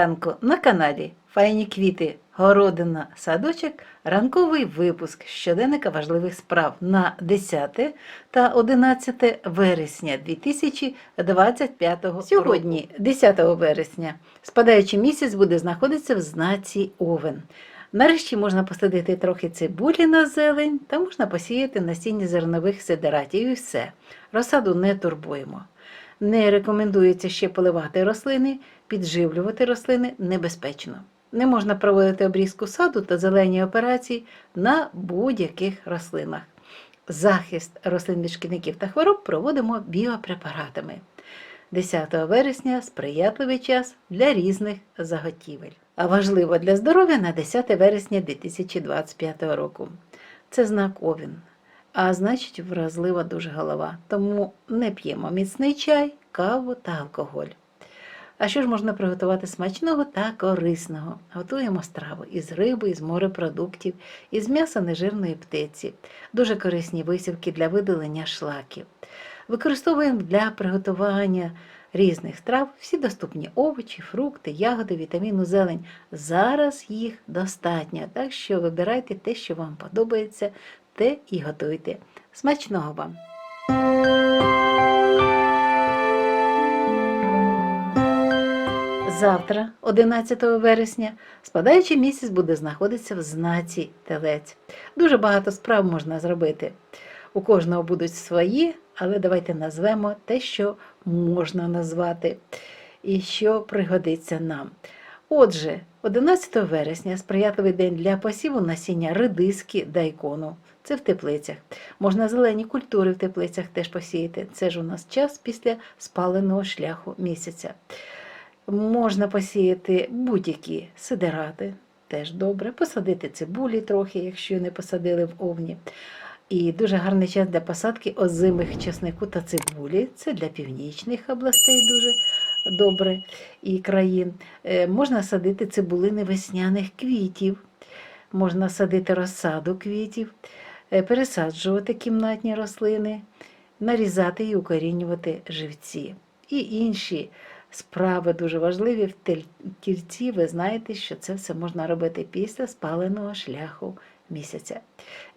ранку на каналі Файні квіти, городина, садочок, ранковий випуск щоденника важливих справ на 10 та 11 вересня 2025 року. Сьогодні, 10 вересня, спадаючий місяць буде знаходитися в знаці Овен. Нарешті можна посадити трохи цибулі на зелень та можна посіяти насіння зернових сидератів і все. Розсаду не турбуємо. Не рекомендується ще поливати рослини, підживлювати рослини небезпечно. Не можна проводити обрізку саду та зелені операції на будь-яких рослинах. Захист рослин від шкідників та хвороб проводимо біопрепаратами. 10 вересня сприятливий час для різних заготівель. А важливо для здоров'я на 10 вересня 2025 року. Це знак Овін, а значить вразлива дуже голова. Тому не п'ємо міцний чай, каву та алкоголь. А що ж можна приготувати смачного та корисного? Готуємо страву із риби, із морепродуктів, із м'яса нежирної птиці, дуже корисні висівки для видалення шлаків. Використовуємо для приготування різних страв всі доступні овочі, фрукти, ягоди, вітаміну, зелень. Зараз їх достатньо, так що вибирайте те, що вам подобається, те і готуйте. Смачного вам! Завтра, 11 вересня, спадаючий місяць буде знаходитися в знаці телець. Дуже багато справ можна зробити. У кожного будуть свої, але давайте назвемо те, що можна назвати і що пригодиться нам. Отже, 11 вересня сприятливий день для посіву насіння редиски дайкону. Це в теплицях. Можна зелені культури в теплицях теж посіяти. Це ж у нас час після спаленого шляху місяця. Можна посіяти будь-які сидерати, теж добре, посадити цибулі трохи, якщо не посадили в овні. І дуже гарний час для посадки озимих чеснику та цибулі. Це для північних областей дуже добре і країн. Е, Можна садити цибулини весняних квітів, можна садити розсаду квітів, е, пересаджувати кімнатні рослини, нарізати і укорінювати живці. І інші справи дуже важливі в тільці. Ви знаєте, що це все можна робити після спаленого шляху місяця.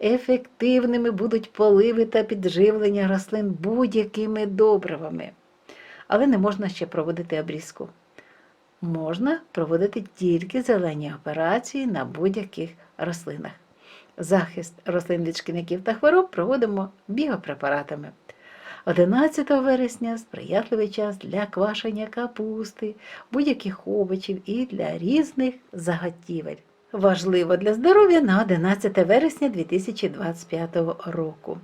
Ефективними будуть поливи та підживлення рослин будь-якими добривами. Але не можна ще проводити обрізку. Можна проводити тільки зелені операції на будь-яких рослинах. Захист рослин від шкідників та хвороб проводимо біопрепаратами. 11 вересня сприятливий час для квашення капусти, будь-яких овочів і для різних заготівель. Важливо для здоров'я на 11 вересня 2025 року.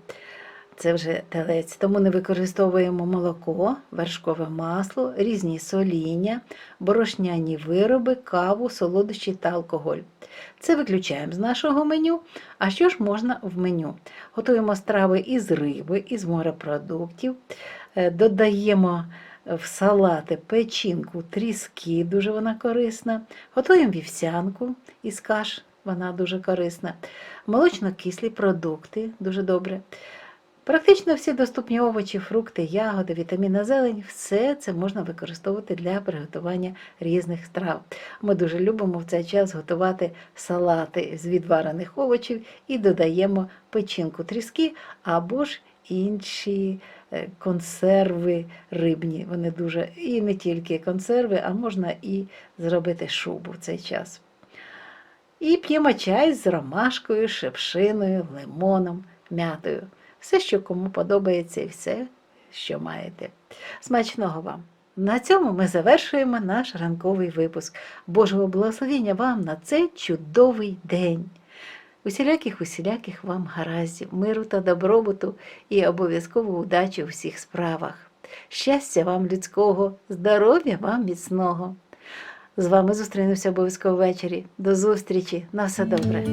Це вже телець, тому не використовуємо молоко, вершкове масло, різні соління, борошняні вироби, каву, солодощі та алкоголь. Це виключаємо з нашого меню. А що ж можна в меню? Готуємо страви із риби, із морепродуктів, е, додаємо в салати печінку, тріски, дуже вона корисна. Готуємо вівсянку із каш, вона дуже корисна. Молочно-кислі продукти, дуже добре. Практично всі доступні овочі, фрукти, ягоди, вітаміна зелень, все це можна використовувати для приготування різних страв. Ми дуже любимо в цей час готувати салати з відварених овочів і додаємо печінку тріски або ж інші е, консерви рибні. Вони дуже і не тільки консерви, а можна і зробити шубу в цей час. І п'ємо чай з ромашкою, шепшиною, лимоном, м'ятою. Все, що кому подобається, і все, що маєте. Смачного вам! На цьому ми завершуємо наш ранковий випуск. Божого благословення вам на цей чудовий день. Усіляких усіляких вам гараздів, миру та добробуту і обов'язково удачі у всіх справах. Щастя вам людського, здоров'я вам міцного. З вами зустрінуся обов'язково ввечері. До зустрічі. На все добре.